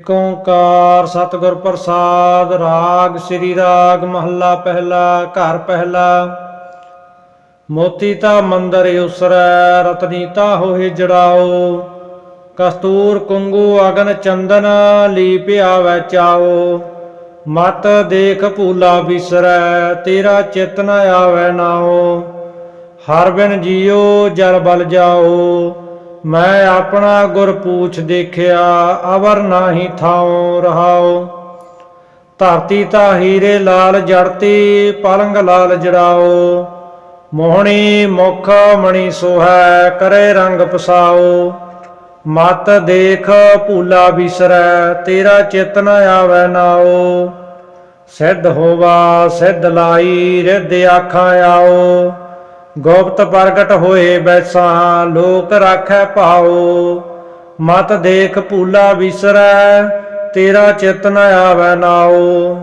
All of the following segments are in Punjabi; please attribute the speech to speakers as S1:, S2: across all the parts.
S1: ਏਕ ਓੰਕਾਰ ਸਤਿਗੁਰ ਪ੍ਰਸਾਦ, ਰਾਗ, ਸ੍ਰੀ ਰਾਗ, ਮਹੱਲਾ ਪਹਿਲਾ, ਘਰ ਪਹਿਲਾ। ਮੋਤੀ ਤਾ ਮੰਦਰ ਉਸਰੈ, ਰਤਨੀ ਤਾ ਹੋਏ ਜੜਾਓ। ਕਸਤੂਰ, ਕੁੰਗੂ, ਅਗਨ, ਚੰਦਨ, ਲੀਪ ਵੈ ਚਾਓ। ਮਤ ਦੇਖ ਭੂਲਾ ਬਿਸਰੈ, ਤੇਰਾ ਚਿਤ ਨ ਆਵੈ ਨਾਓ। ਹਰ ਬਿਨ ਜੀਓ, ਜਲ ਬਲ ਜਾਓ। ਮੈਂ ਆਪਣਾ ਗੁਰ ਪੂਛ ਦੇਖਿਆ, ਅਵਰ ਨਾਹੀ ਥਾਉ ਰਹਾਉ। ਧਰਤੀ ਤਾ ਹੀਰੇ ਲਾਲ ਜੜਤੀ, ਪਲੰਗ ਲਾਲ ਜੜਾਓ ਮੋਹਣੀ ਮੁਖ ਮਣੀ ਸੋਹੈ, ਕਰੇ ਰੰਗ ਪਸਾਓ ਮਤ ਦੇਖ ਭੂਲਾ ਬਿਸਰੈ, ਤੇਰਾ ਚਿਤ ਨ ਆਵੈ ਨਾਓ ਸਿੱਧ ਹੋਵਾ, ਸਿੱਧ ਲਾਈ, ਰਿੱਧ ਆਖਾਂ ਆਓ ਗੁਪਤ ਪ੍ਰਗਟ ਹੋਏ ਬੈਸਾ, ਲੋਕ ਰਾਖੈ ਭਾਉ। ਮਤ ਦੇਖ ਭੂਲਾ ਵਿਸਰੈ, ਤੇਰਾ ਚਿਤ ਨ ਆਵੈ ਨਾਉ।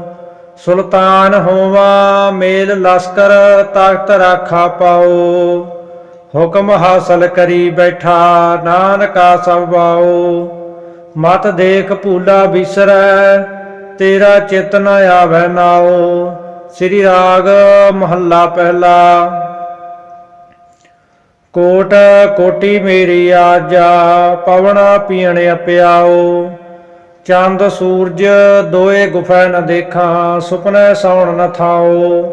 S1: ਸੁਲਤਾਨ ਹੋਵਾ, ਮੇਲ ਲਸਕਰ ਤਖਤ ਰਾਖਾ ਪਾਉ। ਹੁਕਮ ਹਾਸਲ ਕਰੀ ਬੈਠਾ, ਨਾਨਕਾ ਸਭ ਬਾਉ ਮਤ ਦੇਖ ਭੂਲਾ ਵਿਸਰੈ, ਤੇਰਾ ਚਿਤ ਨ ਆਵੈ ਨਾਉ। ਸ੍ਰੀ ਰਾਗ ਮਹੱਲਾ ਪਹਿਲਾ। ਕੋਟ ਕੋਟੀ ਮੇਰੀ ਆਜਾ ਪਵਣਾ ਪੀਣ ਅਪਿਆਓ। ਚੰਦ ਸੂਰਜ ਦੋਏ ਗੁਫੈ ਨ ਦੇਖਾਂ, ਸੁਪਨੇ ਸੌਣ ਨ ਥਾਓ।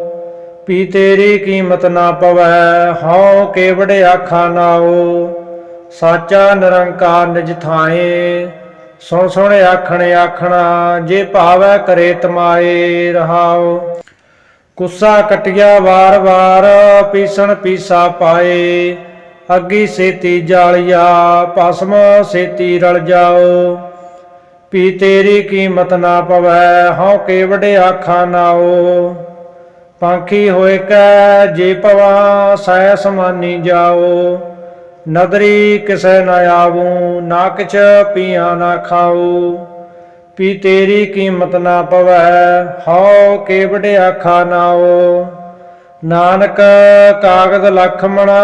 S1: ਪੀ ਤੇਰੀ ਕੀਮਤ ਨਾ ਪਵੈ, ਹਉ ਕੇਵੜੇ ਆਖਾ ਨਾਓ। ਸਾਚਾ ਨਿਰੰਕਾਰ ਨਿਜ ਥਾਏ, ਸੁਣ ਸੁਣ ਆਖਣ ਆਖਣਾ, ਜੇ ਭਾਵੈ ਕਰੇ ਤਮਾਏ ਰਹਾਓ। ਕੁੱਸਾ ਕਟਿਆ ਵਾਰ ਵਾਰ, ਪੀਸਣ ਪੀਸਾ ਪਾਏ। ਅੱਗੀ ਸੇਤੀ ਜਾਲਿਆ ਭਸਮ ਸੇਤੀ ਰਲ ਜਾਓ। ਪੀ ਤੇਰੀ ਕੀਮਤ ਨਾ ਪਵੈ, ਹਉ ਕੇਵੜੇ ਆਖਾ ਨਾਓ। ਪੰਖੀ ਹੋਏ ਕੈ, ਜੇ ਪਵਾ, ਸੈ ਸਮਾਨੀ ਜਾਓ। ਨਦਰੀ ਕਿਸੈ ਨਾ ਆਵੂ, ਨਾ ਕਿਛ ਪੀਆ ਨਾ ਖਾਓ। ਪੀ ਤੇਰੀ ਕੀਮਤ ਨਾ ਪਵੈ, ਹਉ ਕੇਵੜੇ ਆਖਾ ਨਾਓ। ਨਾਨਕ ਕਾਗਦ ਲਖਮਣਾ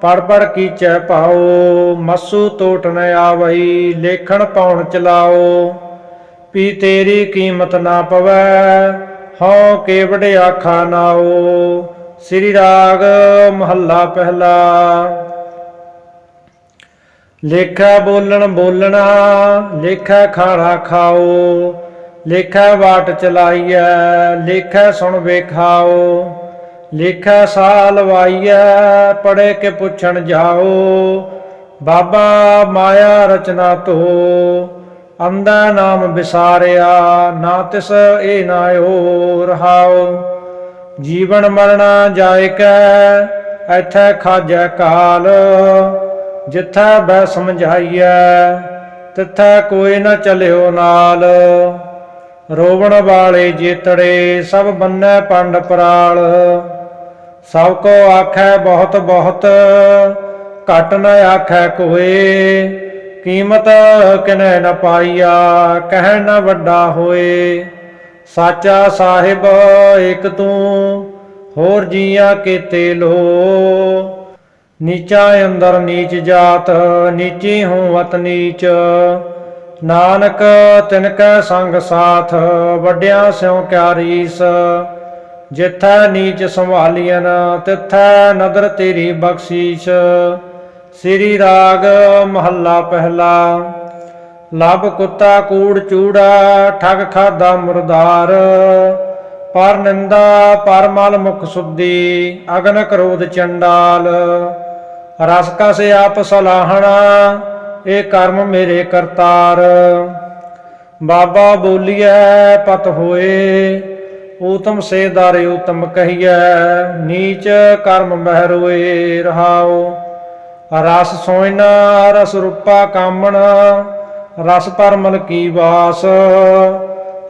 S1: ਪੜ ਪੜ ਕੀਚੈ ਪਾਓ, ਮਸੂ ਟੋਟ ਨ ਆਵਈ, ਲੇਖਣ ਪਾਉਣ ਚਲਾਓ। ਪੀ ਤੇਰੀ ਕੀਮਤ ਨਾ ਪਵੈ, ਹਉ ਕੇਵੜੇ ਆਖਾ ਨਾਓ। ਸ੍ਰੀ ਰਾਗ ਮਹੱਲਾ ਪਹਿਲਾ। ਲੇਖਾ ਬੋਲਣ ਬੋਲਣਾ, ਲੇਖਾ ਖਾਣਾ ਖਾਓ। ਲੇਖਾ ਬਾਟ ਚਲਾਈਐ, ਲੇਖਾ ਸੁਣ ਵੇਖਾਓ। ਲੇਖਾ ਸਾਹ ਲਵਾਈਐ ਪੜੇ ਕੇ ਪੁੱਛਣ ਜਾਓ। ਬਾਬਾ ਮਾਇਆ ਰਚਨਾ ਧੋ ਅੰਦਾ ਨਾਮ ਵਿਸਾਰਿਆ, ਨਾ ਤਿਸ ਇਹ ਨਾ ਓ ਰਹਾਓ ਜੀਵਨ ਮਰਣਾ ਜਾਇ ਕੈ, ਐਥੈ ਖਾਜੈ ਕਾਲ। ਜਿਥੈ ਬੈ ਸਮਝਾਈਐ, ਤਿਥੈ ਕੋਈ ਨਾ ਚਲਿਓ ਨਾਲ। ਰੋਵਣ ਵਾਲੇ ਜੇਤੜੇ, ਸਭ ਬੰਨੈ ਪੰਡ ਪਰਾਲ। ਸਭ ਕੋ ਆਖੈ ਬਹੁਤ ਬਹੁਤ, ਘਟ ਨ ਆਖੈ ਕੋਏ। ਕੀਮਤ ਕਿਨੈ ਨ ਪਾਈਆ ਕਹਿ ਨ ਵੱਡਾ ਹੋਏ। ਸਾਚਾ ਸਾਹਿਬ ਇਕ ਤੂੰ, ਹੋਰ ਜੀਆਂ ਕੀਤੇ ਲੋ। ਨੀਚਾ ਅੰਦਰ ਨੀਚ ਜਾਤ, ਨੀਚੀ ਹੋਵਤ ਨੀਚ। ਨਾਨਕ ਤਿਨ ਕੈ ਸੰਗ ਸਾਥ, ਵੱਡਿਆਂ ਸਿਉ ਕਿਆ ਰੀਸ। ਜਿਥੈ ਨੀਚ ਸੰਭਾਲੀਐਨ, ਤਿਥੈ ਨਦਰ ਤੇਰੀ ਬਖਸ਼ੀਸ਼। ਸ੍ਰੀ ਰਾਗ ਮਹੱਲਾ ਪਹਿਲਾ। ਲਬ ਕੁੱਤਾ ਕੂੜ ਚੂੜਾ, ਠਗ ਖਾਦਾ ਮੁਰਦਾਰ। ਪਰ ਨਿੰਦਾ, ਪਰ ਮਲ ਮੁਖ ਸੁද්ධੀ ਅਗਨ ਕਰੋਧ ਚੰਡਾਲ। ਰਸ ਕਸ ਆਪ ਸਲਾਹਣਾ, ਇਹ ਕਰਮ ਮੇਰੇ ਕਰਤਾਰ। ਬਾਬਾ ਬੋਲੀਐ, ਪਤ ਹੋਏ ਊਤਮ ਸੇ ਦਰ ਊਤਮ ਕਹੀਐ, ਨੀਚ ਕਰਮ ਮਹਿ ਰੋਏ ਰਹਾਓ ਰਸ ਸੋਇਨਾ, ਰਸ ਰੂਪਾ ਕਾਮਣ, ਰਸ ਪਰਮਲ ਕੀ ਵਾਸ।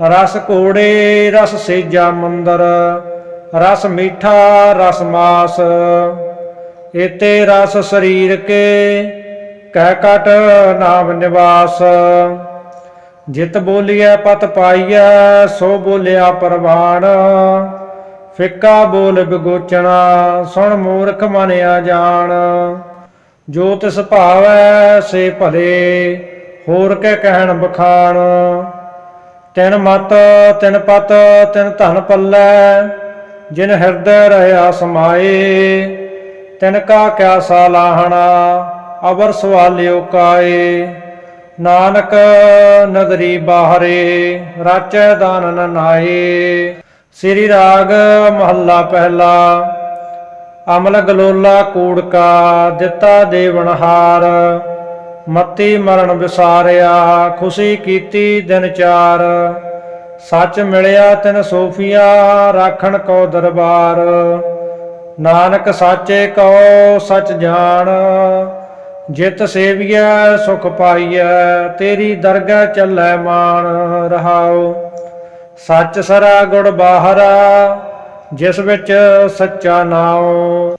S1: ਰਸ ਕੋੜੇ ਰਸ ਸੇਜਾ ਮੰਦਰ, ਰਸ ਮੀਠਾ, ਰਸ ਮਾਸ। ਏਤੇ ਰਸ ਸਰੀਰ ਕੇ, ਕਹਿ ਕਟ ਨਾਮ ਨਿਵਾਸ। ਜਿਤ ਬੋਲੀਐ ਪਤ ਪਾਈਐ, ਸੋ ਬੋਲਿਆ ਪਰਵਾਣ। ਫਿੱਕਾ ਬੋਲ ਬਿਗੋਚਣਾ ਸੁਣ ਮੂਰਖ ਮਨਿਆ ਜਾਣ ਜੋ ਤਿਸ ਭਾਵੈ ਸੇ ਭਲੇ, ਹੋਰ ਕੇ ਕਹਿਣ ਬਖਾਣ। ਤਿਨ ਮਤ, ਤਿਨ ਪਤ, ਤਿਨ ਧਨ ਪੱਲੈ, ਜਿਨ ਹਿਰਦੈ ਰਹਿਆ ਸਮਾਏ। ਤਿਨ ਕਾ ਕਿਆ ਸਾਲਾਹਣਾ ਅਵਰ ਸਵਾਲਿਓ ਕਾਏ। ਨਾਨਕ ਨਦਰੀ ਬਾਹਰੇ, ਰਾਚੈ ਦਾਨ ਨ ਨਾਏ ਸ੍ਰੀ ਰਾਗ ਮਹੱਲਾ ਪਹਿਲਾ, ਅਮਲ ਗਲੋਲਾ ਕੂੜਕਾ ਦਿੱਤਾ ਦੇਵਨਹਾਰ ਮਤੀ ਮਰਨ ਵਿਸਾਰਿਆ, ਖੁਸ਼ੀ ਕੀਤੀ ਦਿਨ ਚਾਰ। ਸੱਚ ਮਿਲਿਆ ਤਿਨ ਸੋਫੀਆ, ਰਾਖਣ ਕੋ ਦਰਬਾਰ। ਨਾਨਕ ਸਾਚੇ ਕਉ ਸਚ ਜਾਣ। ਜਿਤ ਸੇਵੀਐ, ਸੁਖ ਪਾਈਐ, ਤੇਰੀ ਦਰਗਾਹ ਚੱਲੈ ਮਾਨ ਰਹਾਉ। ਸੱਚ ਸਰਾ ਗੁੜ ਬਾਹਰਾ, ਜਿਸ ਵਿੱਚ ਸੱਚਾ ਨਾਉ।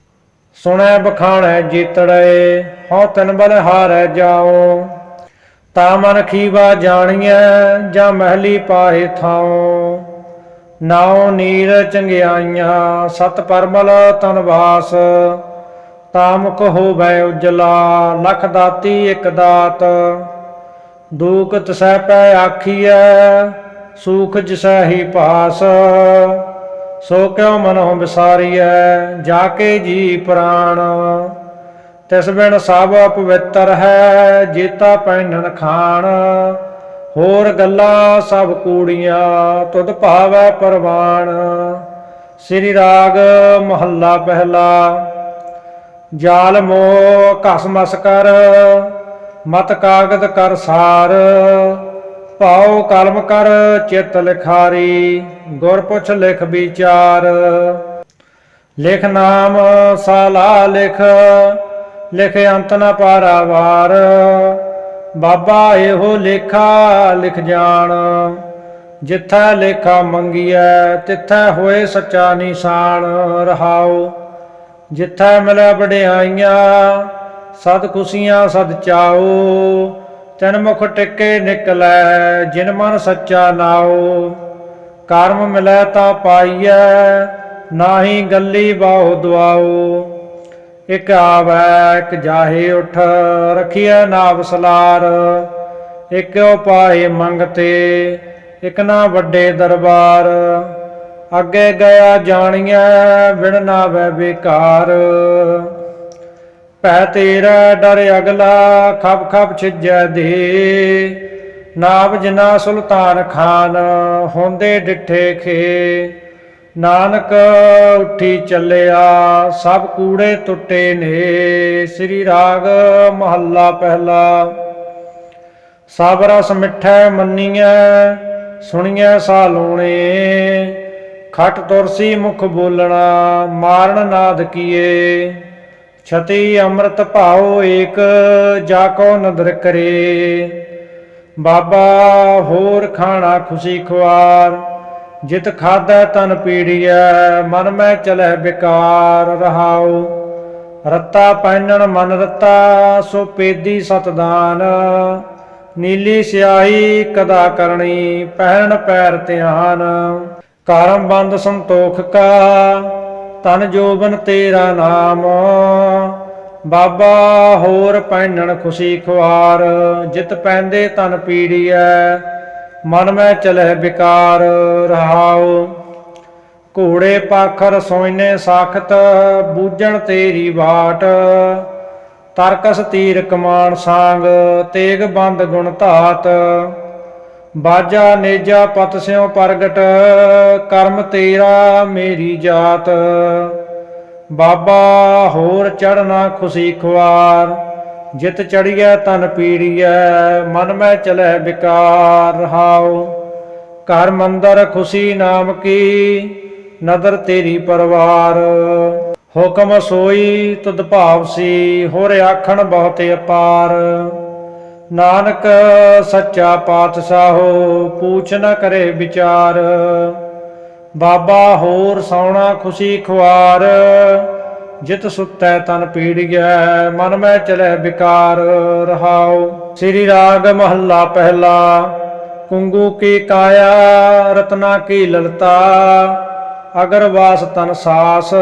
S1: ਸੁਣੈ ਬਖਾਣੈ ਜੀਤੜੇ, ਹਉ ਤਨ ਬਲ ਹਾਰੈ ਜਾਉ। ਤਾ ਮਨ ਖੀਵਾ ਜਾਣੀਐ, ਜਾਂ ਮਹਿਲੀ ਪਾਹੇ ਥਾਉ। ਨਾਉ ਨੀਰ ਚੰਗਿਆਈਆਂ, ਸਤ ਪਰਮਲ ਤਨ ਵਾਸ। ਤਾ ਮੁਖ ਹੋਵੈ ਉਜਲਾ, ਲਖ ਦਾਤੀ ਇਕ ਦਾਤ। ਦੂਖ ਤਸੈ ਪੈ ਆਖੀਐ ਸੂਖ ਜਿਸੈ ਹੀ ਪਾਸ ਸੋ ਕਿਉ ਮਨੋ ਵਿਸਾਰੀਐ ਜਾ ਕੇ ਜੀ ਪ੍ਰਾਣ। ਤਿਸ ਬਿਨ ਸਭ ਪਵਿੱਤਰ ਹੈ, ਜੀਤਾ ਪੈਣਨ ਖਾਣ। ਹੋਰ ਗੱਲਾਂ ਸਭ ਕੂੜੀਆਂ, ਤੁਧ ਭਾਵੈ ਪਰਵਾਨ ਸ੍ਰੀ ਰਾਗ ਮਹੱਲਾ ਪਹਿਲਾ। ਜਾਲ ਮੋ ਘਸ ਮਸ ਕਰ, ਮਤ ਕਾਗਦ ਕਰ ਸਾਰ। ਭਾਉ ਕਲਮ ਕਰ, ਚਿਤ ਲਿਖਾਰੀ, ਗੁਰ ਪੁੱਛ ਲਿਖ ਵਿਚਾਰ। ਲਿਖ ਨਾਮ, ਸਾਲਾ ਲਿਖ ਲਿਖ ਅੰਤ ਨ ਪਾਰਾਵਾਰ। ਬਾਬਾ ਇਹੋ ਲੇਖਾ, ਲਿਖ ਜਾਣ। ਜਿੱਥੈ ਲੇਖਾ ਮੰਗੀਐ, ਤਿੱਥੈ ਹੋਏ ਸੱਚਾ ਨਿਸ਼ਾਨ ਰਹਾਉ। ਜਿੱਥੈ ਮਿਲੈ ਵਡਿਆਈਆਂ, ਸਦ ਖੁਸ਼ੀਆਂ ਸਦ ਚਾਓ, ਤਨ ਮੁਖ ਟਿੱਕੇ ਨਿਕਲੈ ਜਿਨ ਮਨ ਸੱਚਾ ਨਾਓ। ਕਰਮ ਮਿਲੈ ਤਾ ਪਾਈਐ, ਨਾਹੀ ਗੱਲੀ ਬਾਹੁ ਦਵਾਉ ਇਕ ਆਵੈ, ਇਕ ਜਾਹੇ ਉਠ, ਰਖੀਐ ਨਾਵ ਸਲਾਰ। ਇਕ ਉਪਾਏ ਮੰਗਤੇ, ਇਕ ਨਾ ਵੱਡੇ ਦਰਬਾਰ। ਅੱਗੇ ਗਿਆ ਜਾਣੀਐ ਨਾ ਵੈ ਬੇਕਾਰ। ਪੈ ਤੇਰਾ ਡਰ ਅਗਲਾ, ਖਪ ਖਪ ਛਿਜੈ ਦੇ। ਨਾਬ ਜਨਾ ਸੁਲਤਾਨ ਖਾਨ, ਹੁੰਦੇ ਡਿੱਠੇ ਖੇ। ਨਾਨਕ ਉੱਠੀ ਚੱਲਿਆ, ਸਭ ਕੂੜੇ ਟੁੱਟੇ ਨੇ। ਸ੍ਰੀ ਰਾਗ ਮਹੱਲਾ ਪਹਿਲਾ। ਸਭ ਰਸ ਮਿੱਠੈ ਮੰਨੀਐ, ਸੁਣੀਐ ਸਾਲੂਣੇ। ਖਟ ਤੁਰਸੀ ਮੁਖ ਬੋਲਣਾ, ਮਾਰਨ ਨਾਦ ਕੀਏ। ਛਤੀ ਅੰਮ੍ਰਿਤ ਭਾਉ ਏਕ, ਜਾ ਕੋ ਨਦਰ ਕਰੇ। ਬਾਬਾ, ਹੋਰ ਖਾਣਾ ਖੁਸ਼ੀ ਖੁਆਰ, ਜਿਤ ਖਾਦਾ ਤਨ ਪੀੜੀਐ, ਮਨ ਮੈਂ ਚਲੈ ਬਿਕਾਰ ਰਹਾਉ। ਰੱਤਾ ਪੈਨਣ ਮਨ ਰੱਤਾ, ਸੋ ਪੇਦੀ ਸਤਦਾਨ ਨੀਲੀ ਸਿਆਹੀ ਕਦਾ ਕਰਨੀ ਪਹਿਰਨ ਪੈਰ ਧਿਆਨ। ਕਰਮ ਬੰਦ ਸੰਤੋਖ ਕਾ, ਤਨ ਜੋਬਨ ਤੇਰਾ ਨਾਮ। ਬਾਬਾ ਹੋਰ ਪੈਨਣ ਖੁਸ਼ੀ ਖੁਆਰ, ਜਿਤ ਪੈਂਦੇ ਤਨ ਪੀੜੀਐ, ਮਨ ਮੈਂ ਚਲਹਿ ਵਿਕਾਰ ਰਹਾਉ। ਘੋੜੇ ਪਾਖਰ ਸੋਇਨੇ ਸਾਖਤ, ਬੂਝਣ ਤੇਰੀ ਬਾਟ ਤਰਕਸ ਤੀਰ ਕਮਾਨ ਸਾੰਗ, ਤੇਗ ਬੰਦ ਗੁਣ ਧਾਤ। ਬਾਜਾ ਨੇਜਾ ਪਤ ਸਿਉ ਪ੍ਰਗਟ, ਕਰਮ ਤੇਰਾ ਮੇਰੀ ਜਾਤ। ਬਾਬਾ ਹੋਰ ਚੜਨਾ ਖੁਸ਼ੀ ਖੁਆਰ, ਜਿਤ ਚੜੀਐ ਤਨ ਪੀੜੀਐ, ਮਨ ਮੈਂ ਚਲੈ ਵਿਕਾਰ ਰਹਾਉ ਘਰ ਮੰਦਰ ਖੁਸ਼ੀ ਨਾਮ ਕੀ, ਨਦਰ ਤੇਰੀ ਪਰਵਾਰ। ਹੁਕਮ ਸੋਈ ਤੁਧ ਭਾਵ ਸੀ, ਹੋਰ ਆਖਣ ਬਹੁਤ ਅਪਾਰ। ਨਾਨਕ ਸੱਚਾ ਪਾਤਸ਼ਾਹੋ, ਪੂਛ ਨਾ ਕਰੇ ਵਿਚਾਰ। ਬਾਬਾ ਹੋਰ ਸੌਣਾ ਖੁਸ਼ੀ ਖੁਆਰ। ਜਿਤ ਸੁੱਤੈ ਤਨ ਪੀੜੀਐ ਮਨ ਮੈਂ ਚਲੈ ਵਿਕਾਰ ਰਹਾਉ ਸ੍ਰੀ ਰਾਗ ਮਹੱਲਾ ਪਹਿਲਾ, ਕੁੰਗੂ ਕੀ ਕਾਇਆ, ਰਤਨਾ ਕੀ ਲਲਤਾ। ਅਗਰ ਵਾਸ ਤਨ ਸਾਸ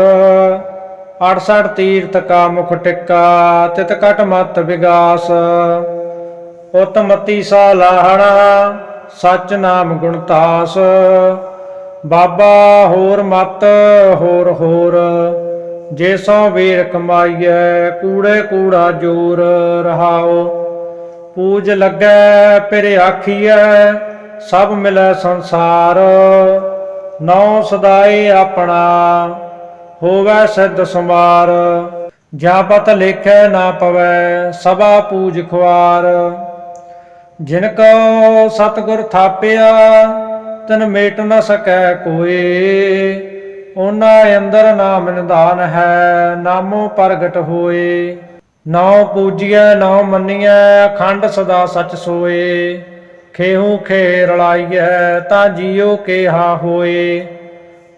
S1: 68 ਤੀਰਥ ਕਾ ਮੁਖ ਟਿੱਕਾ, ਤਿਤ ਕਟ ਮਤ ਵਿਗਾਸ ਉਤਮਤੀ ਸਾ ਲਾਹਣਾ ਸਚ ਨਾਮ ਗੁਣਤਾਸ ਬਾਬਾ ਹੋਰ ਮਤ, ਹੋਰ ਹੋਰ, ਜੇ ਸੋ ਵੀਰ ਕਮਾਈਐ, ਕੂੜੇ ਕੂੜਾ ਜੋਰ ਰਹਾਓ। ਪੂਜ ਲੱਗੈ ਫਿਰ ਆਖੀਐ, ਸਭ ਮਿਲੈ ਸੰਸਾਰ। ਨੌ ਸਦਾਏ ਆਪਣਾ, ਹੋਵੈ ਸਿੱਧ ਸਮਾਰ। ਜਾਂ ਪਤ ਲੇਖੈ ਨਾ ਪਵੈ, ਸਭਾ ਪੂਜ ਖੁਆਰ। ਜਿਨ ਕੋ ਸਤਗੁਰ ਥਾਪਿਆ, ਤਨ ਮੇਟ ਨ ਸਕੈ ਕੋਏ। ਉਹਨਾਂ ਅੰਦਰ ਨਾਮ ਨਿਧਾਨ ਹੈ, ਨਾਮੋ ਪ੍ਰਗਟ ਹੋਏ। ਨਾਉ ਪੂਜੀਐ ਨਾਉ ਮੰਨੀਐ, ਅਖੰਡ ਸਦਾ ਸਚ ਸੋਏ। ਖੇਹੂ ਖੇ ਰਲਾਈਐ ਤਾਂ ਜੀਉ ਕੇਹਾ ਹੋਏ।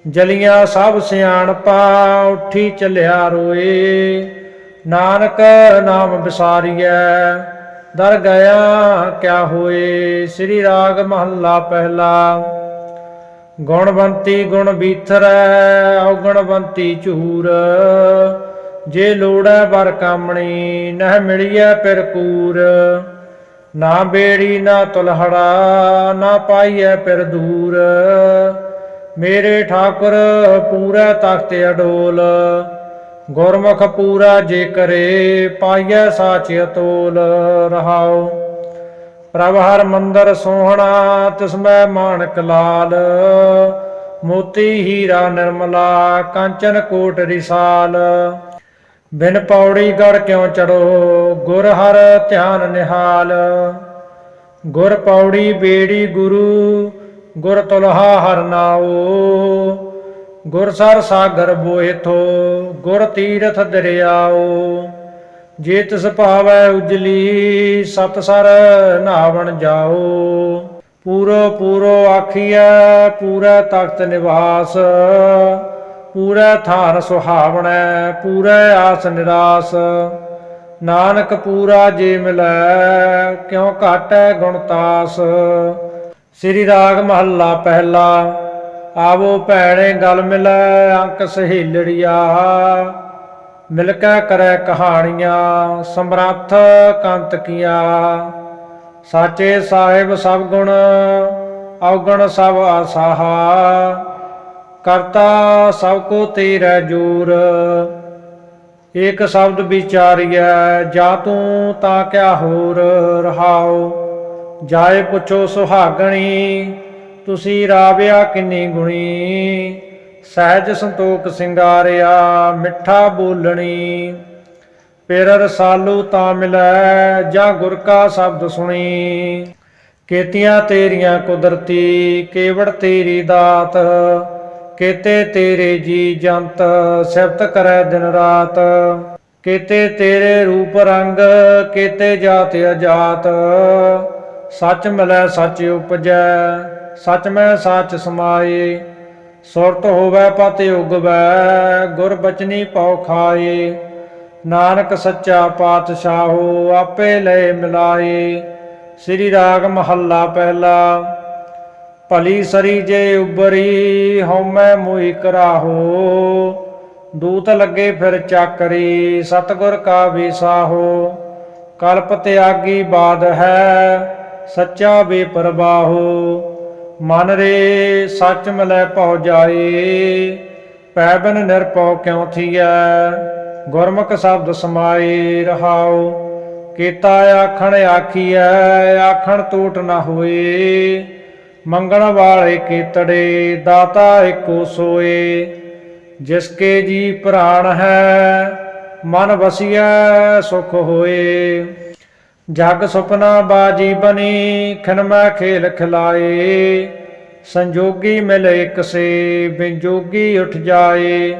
S1: ਜਲੀਆਂ ਸਭ ਸਿਆਣਪਾ, ਉੱਠੀ ਚੱਲਿਆ ਰੋਏ। ਨਾਨਕ ਨਾਮ ਵਿਸਾਰੀਐ ਦਰ ਗਿਆ ਕਿਆ ਹੋਏ? ਸ੍ਰੀ ਰਾਗ ਮਹੱਲਾ ਪਹਿਲਾ। ਗੁਣਵੰਤੀ ਗੁਣ ਬੀਥਰੈ, ਔਗਣਵੰਤੀ ਝੂਰ। ਜੇ ਲੋੜੈ ਬਰ ਕਾਮਣੀ, ਨਹਿ ਮਿਲੀਐ ਪਿਰ ਕੂਰ। ਨਾ ਬੇੜੀ, ਨਾ ਤੁਲਹੜਾ, ਨਾ ਪਾਈਐ ਪਿਰ ਦੂਰ। ਮੇਰੇ ਠਾਕੁਰ ਪੂਰਾ ਤਖਤ ਅਡੋਲ। ਗੁਰਮੁਖ ਪੂਰਾ ਜੇ ਕਰੇ, ਪਾਈਐ ਸਾਚ ਅਤੋਲ ਰਹਾਉ। ਪ੍ਰਭ ਹਰ ਮੰਦਰ ਸੋਹਣਾ ਤਿਸਮੈ ਮਾਨਕ ਲਾਲ। ਮੋਤੀ ਹੀਰਾ ਨਿਰਮਲਾ, ਕਾਂਚਨ ਕੋਟ ਰਿਸਾਲ। ਬਿਨ ਪੌੜੀ ਗੜ ਕਿਉ ਚੜੋ, ਗੁਰ ਹਰ ਧਿਆਨ ਨਿਹਾਲ। ਗੁਰ ਪੌੜੀ ਬੇੜੀ ਗੁਰੂ, ਗੁਰ ਤੁਲਹਾ ਹਰ ਨਾਉ। ਗੁਰਸਰ ਸਾਗਰ ਬੋਇਥੋ, ਗੁਰ ਤੀਰਥ ਦਰਿਆਓ। ਜੇ ਤਿਸ ਭਾਵੈ ਉਜਲੀ, ਸਤ ਸਰ ਨਾਵਣ ਜਾਓ। ਪੂਰੋ ਪੂਰੋ ਆਖੀਐ, ਪੂਰਾ ਤਖਤ ਨਿਵਾਸ। ਪੂਰਾ ਥਾਨ ਸੁਹਾਵਣੈ, ਪੂਰਾ ਆਸ ਨਿਰਾਸ। ਨਾਨਕ ਪੂਰਾ ਜੇ ਮਿਲੈ, ਕਿਉ ਘਾਟੈ ਗੁਣਤਾਸ ਸ੍ਰੀ ਰਾਗ ਮਹੱਲਾ ਪਹਿਲਾ। ਆਵੋ ਭੈਣੇ ਗਲ ਮਿਲੈ ਅੰਕ ਸਹੇਲੜੀਆ। ਮਿਲ ਕੇ ਕਰੈ ਕਹਾਣੀਆਂ, ਸਮਰੱਥ ਕੰਤ ਕੀਆ। ਸਾਚੇ ਸਾਹਿਬ ਸਭ ਗੁਣ, ਔਗਣ ਸਭ ਆਸਾਹਾ। ਕਰਤਾ ਸਭ ਕੋ ਤੇਰਾ ਜੂਰ, ਏਕ ਸ਼ਬਦ ਵਿਚਾਰੀਐ, ਜਾ ਤੂੰ ਤਾਂ ਕਿਆ ਹੋਰ ਰਹਾਓ ਜਾਏ ਪੁੱਛੋ ਸੁਹਾਗਣੀ ਤੁਸੀਂ ਰਾਵਿਆ ਕਿੰਨੀ ਗੁਣੀ? ਸਹਿਜ ਸੰਤੋਖ ਸਿੰਗਾਰਿਆ, ਮਿੱਠਾ ਬੋਲਣੀ। ਪੇਰ ਰਸਾਲੂ ਤਾਂ ਮਿਲੈ, ਜਾਂ ਗੁਰ ਕਾ ਸ਼ਬਦ ਸੁਣੀ। ਕੀਤੀਆਂ ਤੇਰੀਆਂ ਕੁਦਰਤੀ, ਕੇਵੜ ਤੇਰੀ ਦਾਤ। ਕੀਤੇ ਤੇਰੇ ਜੀ ਜੰਤ, ਸਿਫਤ ਕਰੈ ਦਿਨ ਰਾਤ। ਕੀਤੇ ਤੇਰੇ ਰੂਪ ਰੰਗ, ਕੀਤੇ ਜਾਤ ਅਜਾਤ। ਸੱਚ ਮਿਲੈ, ਸੱਚ ਉਪਜੈ। ਸੱਚ ਮੈਂ ਸੱਚ ਸਮਾਏ, ਸੁਰਤ ਹੋਵੇ ਪਤ ਉਗਵੈ, ਗੁਰ ਬਚਨੀ ਪਉ ਖਾਏ। ਨਾਨਕ ਸੱਚਾ ਪਾਤਸ਼ਾਹੋ, ਆਪੇ ਲੈ ਮਿਲਾਏ। ਸ੍ਰੀ ਰਾਗ ਮਹੱਲਾ ਪਹਿਲਾ, ਭਲੀ ਸਰੀ ਜੇ ਉਬਰੀ, ਹਉਮੈ ਮੋਹਿ ਕਰਾਹੋ। ਦੂਤ ਲੱਗੇ ਫਿਰ ਚਾਕਰੀ, ਸਤਗੁਰ ਕਾ ਵਿਸਾਹੋ। ਕਲਪ ਤਿਆਗੀ ਬਾਦ ਹੈ, ਸੱਚਾ ਬੇਪਰਵਾਹੋ ਮਨ ਰੇ ਸੱਚ ਮਿਲੈ ਪਹੁ ਜਾਏ, ਪੈ ਬਿਨ ਨਿਰਭਉ ਕਿਉ ਥੀਐ? ਗੁਰਮੁਖ ਸ਼ਬਦ ਸਮਾਏ ਰਹਾਉ, ਕੀਤਾ ਆਖਣ ਆਖੀਐ, ਆਖਣ ਟੂਟ ਨਾ ਹੋਏ। ਮੰਗਣ ਵਾਲੇ ਕੀਤੜੇ, ਦਾਤਾ ਏਕੋ ਸੋਏ। ਜਿਸ ਕੇ ਜੀ ਪ੍ਰਾਣ ਹੈ, ਮਨ ਵਸਿਐ, ਸੁਖ ਹੋਏ। ਜਗ ਸੁਪਨਾ ਬਾਜੀ ਬਣੀ ਖਨਮਾ ਖੇਲ ਖਿਲਾਏ। ਸੰਜੋਗੀ ਮਿਲ ਇਕ ਸੇ ਬਿੰਜੋਗੀ ਉਠ ਜਾਏ।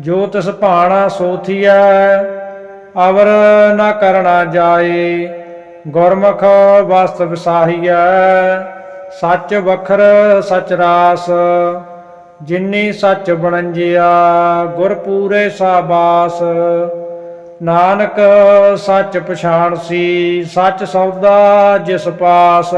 S1: ਜੋ ਤਿਸ ਭਾਣਾ ਸੋਥੀਐ ਅਵਰ ਨਾ ਕਰਣਾ ਜਾਏ। ਗੁਰਮੁਖ ਵਸਤ ਵਿਸਾਹੀਐ, ਸੱਚ ਵਖਰ ਸਚ ਰਾਸ। ਜਿਨੀ ਸੱਚ ਬਣੰਜਿਆ, ਗੁਰ ਪੂਰੇ ਸਾਬਾਸ। ਨਾਨਕ ਸੱਚ ਪਛਾਣ ਸੀ ਸੱਚ ਸੌਦਾ ਜਿਸ ਪਾਸ।